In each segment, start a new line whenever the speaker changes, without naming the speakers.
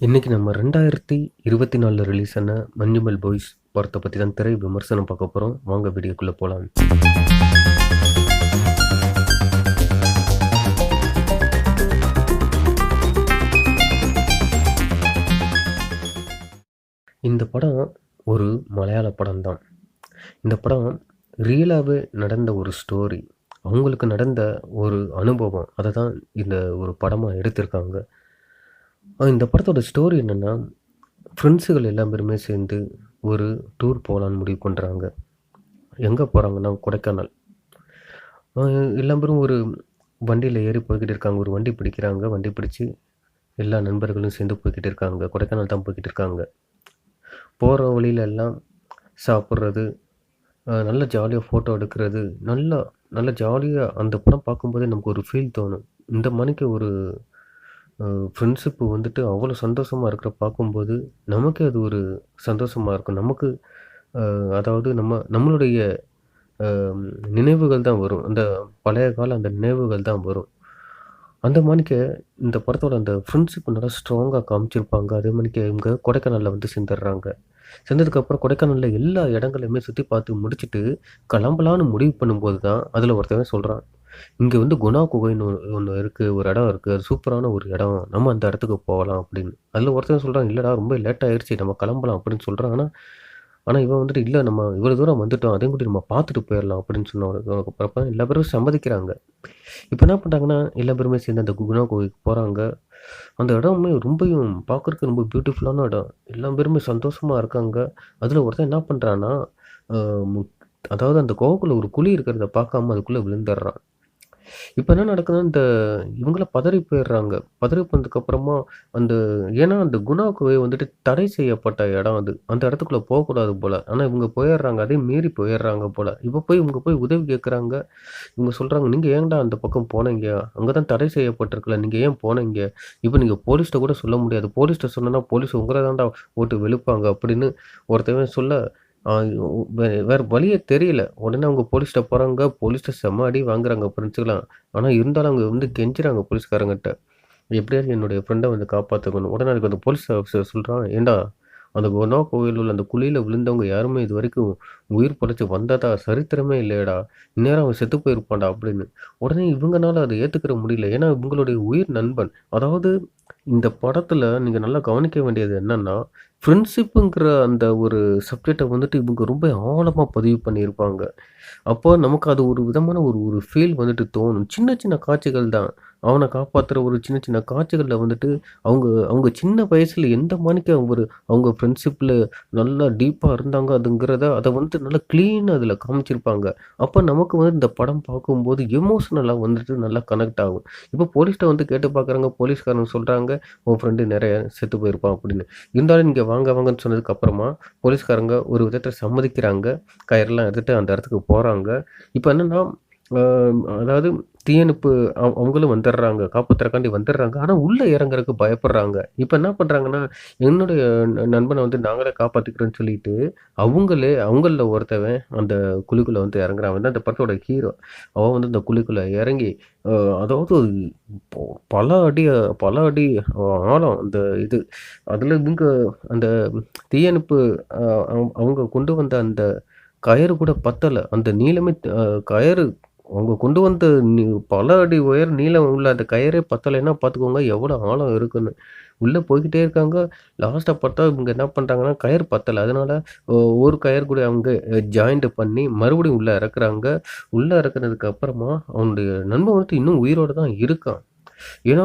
இன்றைக்கி நம்ம ரெண்டாயிரத்தி இருபத்தி நாலில் ரிலீஸ் ஆன மஞ்சுமல் பாய்ஸ் படத்தை பற்றி தான் திரை விமர்சனம் பார்க்க போகிறோம் வாங்க வீடியோக்குள்ளே போகலாம் இந்த படம் ஒரு மலையாள படம் தான் இந்த படம் ரியலாகவே நடந்த ஒரு ஸ்டோரி அவங்களுக்கு நடந்த ஒரு அனுபவம் அதை தான் இந்த ஒரு படமாக எடுத்திருக்காங்க. இந்த படத்தோட ஸ்டோரி என்னென்னா ஃப்ரெண்ட்ஸுகள் எல்லா பேருமே சேர்ந்து ஒரு டூர் போகலான்னு முடிவு பண்ணுறாங்க எங்கே போகிறாங்கன்னா கொடைக்கானல். அஹ் எல்லா பேரும் ஒரு வண்டியில் ஏறி போய்கிட்டு இருக்காங்க. ஒரு வண்டி பிடிக்கிறாங்க. வண்டி பிடிச்சி எல்லா நண்பர்களும் சேர்ந்து போய்கிட்டு இருக்காங்க. கொடைக்கானல் தான் போய்கிட்டு இருக்காங்க. போகிற வழியில எல்லாம் சாப்பிட்றது நல்ல ஜாலியாக ஃபோட்டோ எடுக்கிறது நல்லா நல்ல ஜாலியாக அந்த படம் பார்க்கும்போதே நமக்கு ஒரு ஃபீல் தோணும். இந்த மணிக்கு ஒரு ஃப்ரெண்ட்ஷிப்பு வந்துட்டு அவ்வளோ சந்தோஷமாக இருக்கிற பார்க்கும்போது நமக்கே அது ஒரு சந்தோஷமாக இருக்கும். நமக்கு அதாவது நம்ம நம்மளுடைய நினைவுகள் தான் வரும். அந்த பழைய கால அந்த நினைவுகள் தான் வரும். அந்த மாதிரிக்க இந்த படத்தோட அந்த ஃப்ரெண்ட்ஷிப் நல்லா ஸ்ட்ராங்காக காமிச்சிருப்பாங்க. அதே மாதிரிக்க இவங்க கொடைக்கானலில் வந்து சேர்ந்துடுறாங்க. சேர்ந்ததுக்கப்புறம் கொடைக்கானலில் எல்லா இடங்களையுமே சுற்றி பார்த்து முடிச்சுட்டு கிளம்பலான்னு முடிவு பண்ணும்போது தான் அதில் ஒருத்தவன் சொல்கிறான் இங்கே வந்து குணா குகைன்னு ஒன்று இருக்குது ஒரு இடம் இருக்குது அது சூப்பரான ஒரு இடம். நம்ம அந்த இடத்துக்கு போகலாம் அப்படின்னு. அதில் ஒருத்தன் சொல்கிறான் இல்லைடா ரொம்ப லேட் ஆயிடுச்சு நம்ம கிளம்பலாம் அப்படின்னு சொல்கிறான் ஆனால் ஆனால் இவன் வந்துட்டு இல்லை நம்ம இவ்வளோ தூரம் வந்துட்டோம் அதையும் கூட நம்ம பார்த்துட்டு போயிடலாம் அப்படின்னு சொன்னப்ப எல்லா பேரும் சம்மதிக்கிறாங்க. இப்போ என்ன பண்ணுறாங்கன்னா எல்லா பேருமே சேர்ந்து அந்த குணா கோவிலுக்கு போகிறாங்க அந்த இடமே ரொம்பவும் பார்க்குறதுக்கு ரொம்ப பியூட்டிஃபுல்லான இடம். எல்லா பேருமே சந்தோஷமாக இருக்காங்க. அதில் ஒருத்தன் என்ன பண்ணுறான்னா அதாவது அந்த கோவக்குள்ளே ஒரு குழி இருக்கிறத பார்க்காம அதுக்குள்ளே விழுந்துடுறான். இப்போ என்ன நடக்குதுன்னா இந்த இவங்கள பதறி போயிடுறாங்க. பதறி போனதுக்கப்புறமா அந்த ஏன்னா அந்த குணா வந்துட்டு தடை செய்யப்பட்ட இடம் அது. அந்த இடத்துக்குள்ளே போகக்கூடாது போல். ஆனால் இவங்க போயிடுறாங்க அதே மீறி போயிடுறாங்க போல். இப்போ போய் இவங்க போய் உதவி கேட்குறாங்க இவங்க சொல்கிறாங்க நீங்கள் ஏன்டா அந்த பக்கம் போனீங்க? அங்கே தான் தடை செய்யப்பட்டிருக்கல. நீங்கள் ஏன் போனீங்க? இப்போ நீங்கள் போலீஸ்கிட்ட கூட சொல்ல முடியாது. போலீஸ்கிட்ட சொன்னால் போலீஸ் உங்களை தான்டா ஓட்டு வெளுப்பாங்க அப்படின்னு ஒருத்தவன் சொல்ல வேறு வழியே தெரியல. உடனே அவங்க போலீஸ்கிட்ட போகிறாங்க போலீஸ்கிட்ட செம்ம அடி வாங்குறாங்க ஃப்ரெண்ட்ஸுக்கெலாம் ஆனால் இருந்தாலும் அவங்க வந்து கெஞ்சுறாங்க போலீஸ்காரங்கிட்ட எப்படியாவது என்னுடைய ஃப்ரெண்டை வந்து காப்பாற்றுக்கணும் உடனே அதுக்கு அந்த போலீஸ் ஆஃபீஸர் சொல்கிறான் ஏண்டா அந்த குணா கோவில் உள்ள அந்த குழியில் விழுந்தவங்க யாருமே இது வரைக்கும் உயிர் பொழைச்சி வந்ததா? சரித்திரமே இல்லையடா. இந்நேரம் அவன் செத்து போயிருப்பான்டா அப்படின்னு. உடனே இவங்கனால அதை ஏற்றுக்கிற முடியல. ஏன்னா இவங்களுடைய உயிர் நண்பன். அதாவது இந்த படத்தில் நீங்கள் நல்லா கவனிக்க வேண்டியது என்னன்னா ஃப்ரெண்ட்ஷிப்புங்கிற அந்த ஒரு சப்ஜெக்டை வந்துட்டு இவங்க ரொம்ப ஆழமாக பதிவு பண்ணியிருப்பாங்க. அப்போ நமக்கு அது ஒரு விதமான ஒரு ஒரு ஃபீல் வந்துட்டு தோணும். சின்ன சின்ன காட்சிகள் தான். அவனை காப்பாற்றுற ஒரு சின்ன சின்ன காட்சிகளில் வந்துட்டு அவங்க அவங்க சின்ன வயசில் எந்த மணிக்கு ஒரு அவங்க ஃப்ரெண்ட்ஷிப்பில் நல்லா டீப்பாக இருந்தாங்க அதுங்கிறத அதை வந்து நல்லா க்ளீனாக அதில் காமிச்சிருப்பாங்க. அப்போ நமக்கு வந்து இந்த படம் பார்க்கும்போது எமோஷ்னலாக வந்துட்டு நல்லா கனெக்ட் ஆகும். இப்போ போலீஸ்கிட்ட வந்து கேட்டு பார்க்குறாங்க போலீஸ்காரங்க சொல்கிறாங்க உன் ஃப்ரெண்டு நிறைய செத்து போயிருப்பான் அப்படின்னு. இருந்தாலும் நீங்கள் வாங்க வாங்கன்னு சொன்னதுக்கு அப்புறமா போலீஸ்காரங்க ஒரு விதத்தை சம்மதிக்கிறாங்க. கயிறெல்லாம் எடுத்துகிட்டு அந்த இடத்துக்கு போகிறாங்க இப்போ என்னென்னா அதாவது தீயணைப்பு அவங்களும் வந்துடுறாங்க காப்பாற்றுறக்காண்டி வந்துடுறாங்க. ஆனால் உள்ளே இறங்குறதுக்கு பயப்படுறாங்க. இப்போ என்ன பண்ணுறாங்கன்னா என்னுடைய ந- நண்பனை வந்து நாங்களே காப்பாற்றிக்கிறோன்னு சொல்லிட்டு அவங்களே அவங்களில் ஒருத்தவன் அந்த குழிக்குள்ளே வந்து இறங்குறான். வந்து அந்த படத்தோட ஹீரோ அவன் வந்து அந்த குழிக்குள்ளே இறங்கி அதாவது பல அடி பல அடி ஆழம் அந்த இது. அதில் இவங்க அந்த தீயணைப்பு அவங்க கொண்டு வந்த அந்த கயிறு கூட பத்தலை. அந்த நீளமே கயிறு அவங்க கொண்டு வந்த நீ பல அடி உயர் நீளம் உள்ள அந்த கயிறே பத்தலைன்னா பார்த்துக்கோங்க எவ்வளோ ஆழம் இருக்குன்னு. உள்ளே போய்கிட்டே இருக்காங்க. லாஸ்ட்டாக பார்த்தா இவங்க என்ன பண்ணுறாங்கன்னா கயிறு பத்தலை. அதனால் ஒரு கயிறு கூட அவங்க ஜாயிண்ட் பண்ணி மறுபடியும் உள்ளே இறக்குறாங்க. உள்ளே இறக்குறதுக்கு அப்புறமா அவனுடைய நண்பன் வந்துட்டு இன்னும் உயிரோடு தான் இருக்கான். ஏன்னா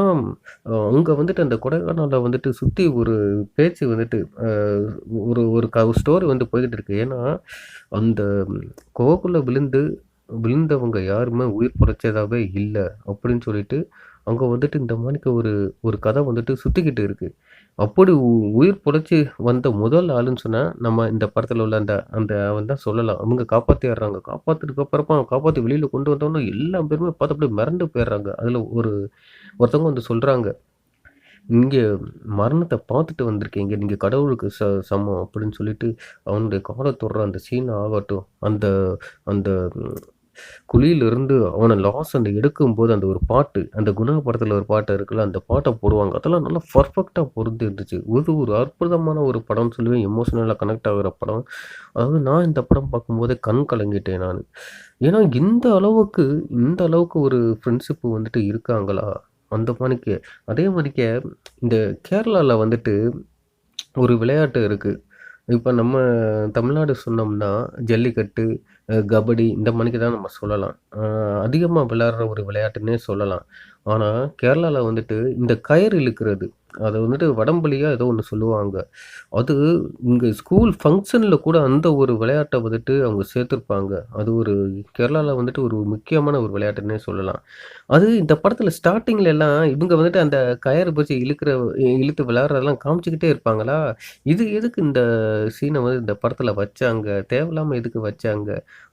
அவங்க வந்துட்டு அந்த கொடைக்கானலில் வந்துட்டு சுற்றி ஒரு பேச்சு வந்துட்டு ஒரு ஒரு க ஸ்டோரி வந்து போய்கிட்டு இருக்கு. ஏன்னா அந்த கோகுல விழுந்து விழுந்தவங்க யாருமே உயிர் பொழைச்சதாவே இல்லை அப்படின்னு சொல்லிட்டு அங்கே வந்துட்டு இந்த மாதிரிக்கு ஒரு ஒரு கதை வந்துட்டு சுற்றிக்கிட்டு இருக்குது அப்படி உ- உயிர் பொழைச்சி வந்த முதல் ஆளுன்னு சொன்னால் நம்ம இந்த படத்தில் உள்ள அந்த அந்த அவன் தான் சொல்லலாம். அவங்க காப்பாற்றிடுறாங்க காப்பாற்றுறதுக்கு அப்புறமா காப்பாற்றி வெளியில் கொண்டு வந்தோன்னா எல்லா பேருமே பார்த்து அப்படியே மிரண்டு போயிடுறாங்க. அதில் ஒரு ஒருத்தவங்க வந்து சொல்கிறாங்க இங்கே மரணத்தை பார்த்துட்டு வந்திருக்கீங்க. நீங்கள் கடவுளுக்கு ச சமம். அப்படின்னு சொல்லிட்டு அவனுடைய காலை தொடுற அந்த சீன் ஆகட்டும் அந்த அந்த குழியிலிருந்து அவனை லாஸ் அந்த எடுக்கும்போது அந்த ஒரு பாட்டு, அந்த குணா படத்துல ஒரு பாட்டு இருக்குல்ல, அந்த பாட்டை போடுவாங்க. அதெல்லாம் நல்லா பர்ஃபெக்டாக பொருந்து இருந்துச்சு. ஒரு ஒரு அற்புதமான ஒரு படம்னு சொல்லுவேன். எமோஷனலா கனெக்ட் ஆகிற படம். அதாவது நான் இந்த படம் பார்க்கும்போதே கண் கலங்கிட்டேன் நான் ஏன்னா இந்த அளவுக்கு இந்த அளவுக்கு ஒரு ஃப்ரெண்ட்ஷிப் வந்துட்டு இருக்காங்களா? அந்த மாணிக்கு அதே மாதிரிக்க இந்த கேரளால வந்துட்டு ஒரு விளையாட்டு இருக்கு. இப்போ நம்ம தமிழ்நாடு சொன்னோம்னா, ஜல்லிக்கட்டு, கபடி இந்த மாதிரிக்கு தான் நம்ம சொல்லலாம். அதிகமாக விளாட்ற விளையாடுற ஒரு விளையாட்டுன்னே சொல்லலாம். ஆனால் கேரளாவில் வந்துட்டு இந்த கயிறு இழுக்கிறது. அதை வந்துட்டு வடம்பலியாக ஏதோ ஒன்று சொல்லுவாங்க. அது இங்கே ஸ்கூல் ஃபங்க்ஷனில் கூட அந்த ஒரு விளையாட்டை வந்துட்டு அவங்க சேர்த்துருப்பாங்க அது ஒரு கேரளாவில் வந்துட்டு ஒரு முக்கியமான ஒரு விளையாட்டுன்னே சொல்லலாம். அது இந்த படத்தில் ஸ்டார்டிங்கில் எல்லாம் இவங்க வந்துட்டு அந்த கயறு பிடிச்சு இழுக்கிற இழுத்து விளையாடுறதெல்லாம் காமிச்சிக்கிட்டே இருப்பாங்களா, இது எதுக்கு இந்த சீனை வந்து இந்த படத்தில் வச்சாங்க? தேவையில்லாமல் எதுக்கு வச்சாங்க?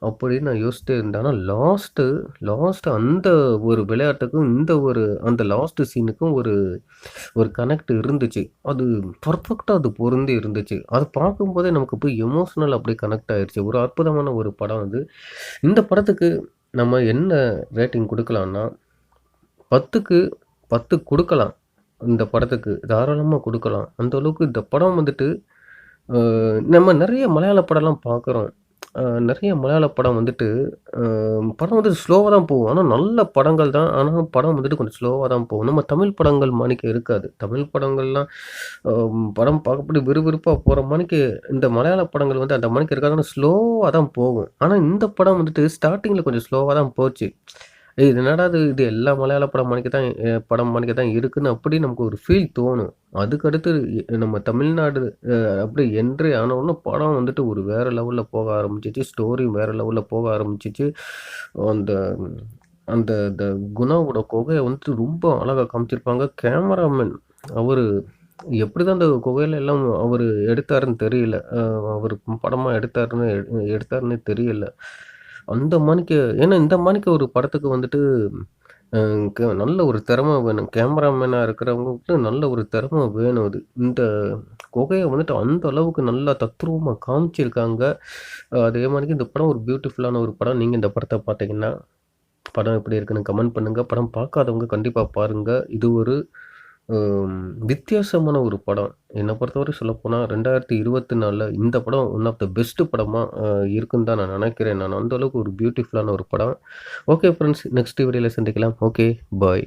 அப்படின்னு நான் யோசிச்சுட்டு இருந்தேன். லாஸ்ட்டு லாஸ்ட்டு அந்த ஒரு விளையாட்டுக்கும், இந்த ஒரு அந்த லாஸ்ட்டு சீனுக்கும் ஒரு ஒரு கனெக்ட் கனெக்ட் இருந்துச்சு. அது பர்ஃபெக்டாக அது பொருந்தி இருந்துச்சு. அது பார்க்கும்போதே நமக்கு போய் எமோஷனல் அப்படியே கனெக்ட் ஆயிடுச்சு ஒரு அற்புதமான ஒரு படம் அது. இந்த படத்துக்கு நம்ம என்ன ரேட்டிங் கொடுக்கலாம்னா பத்துக்கு பத்து கொடுக்கலாம் இந்த படத்துக்கு தாராளமாக கொடுக்கலாம் அந்த அளவுக்கு இந்த படம் வந்துட்டு நம்ம நிறைய மலையாள படம்லாம் பார்க்குறோம். நிறைய மலையாள படம் வந்துட்டு படம் வந்துட்டு ஸ்லோவாக தான் போகும். ஆனால் நல்ல படங்கள் தான். ஆனால் படம் வந்துட்டு கொஞ்சம் ஸ்லோவாக தான் போகும். நம்ம தமிழ் படங்கள் மணிக்கு இருக்காது. தமிழ் படங்கள்லாம் படம் பார்க்கப்படி விறுவிறுப்பாக போகிற மணிக்கு இந்த மலையாள படங்கள் வந்து அந்த மணிக்கு இருக்காது. ஆனால் ஸ்லோவாக தான் போகும். ஆனால் இந்த படம் வந்துட்டு ஸ்டார்டிங்கில் கொஞ்சம் ஸ்லோவாக தான் போச்சு. இது என்னடா இது இது எல்லா மலையாள படம் மணிக்கு தான் படம் மணிக்கு தான் இருக்குன்னு அப்படி நமக்கு ஒரு ஃபீல் தோணும். அதுக்கடுத்து நம்ம தமிழ்நாடு அப்படி என்ட்ரி ஆனவுடனே படம் வந்துட்டு ஒரு வேறு லெவலில் போக ஆரம்பிச்சிச்சு ஸ்டோரியும் வேறு லெவலில் போக ஆரம்பிச்சிச்சு அந்த அந்த இந்த குணாவோட குகையை வந்துட்டு ரொம்ப அழகாக காமிச்சிருப்பாங்க. கேமராமேன் அவர் எப்படி தான் அந்த குகையில எல்லாம் அவர் எடுத்தாருன்னு தெரியல. அவர் படமாக எடுத்தாருன்னு எடுத்தாருன்னே தெரியல. அந்த மாதிரிக்கு ஏன்னா இந்த மாதிரிக்கு ஒரு படத்துக்கு வந்துட்டு நல்ல ஒரு திறமை வேணும். கேமராமேனாக இருக்கிறவங்களுக்கு நல்ல ஒரு திறமை வேணும் அது. இந்த குகையை வந்துட்டு அந்த அளவுக்கு நல்லா தத்ரூபமாக காமிச்சிருக்காங்க. அதே மாதிரிக்கு இந்த படம் ஒரு பியூட்டிஃபுல்லான ஒரு படம். நீங்கள் இந்த படத்தை பார்த்தீங்கன்னா, படம் எப்படி இருக்குன்னு கமெண்ட் பண்ணுங்கள் படம் பார்க்காதவங்க கண்டிப்பாக பாருங்கள் இது ஒரு வித்தியாசமான ஒரு படம். என்னை பொறுத்தவரை சொல்லப்போனா 2024ல இந்த படம் ஒன் ஆஃப் த பெஸ்ட்டு படமாக இருக்குன்னு தான் நான் நினைக்கிறேன் நான் அந்த அளவுக்கு ஒரு பியூட்டிஃபுல்லான ஒரு படம். ஓகே ஃப்ரெண்ட்ஸ் நெக்ஸ்ட் வீடியோவில் சந்திக்கலாம். Okay, bye.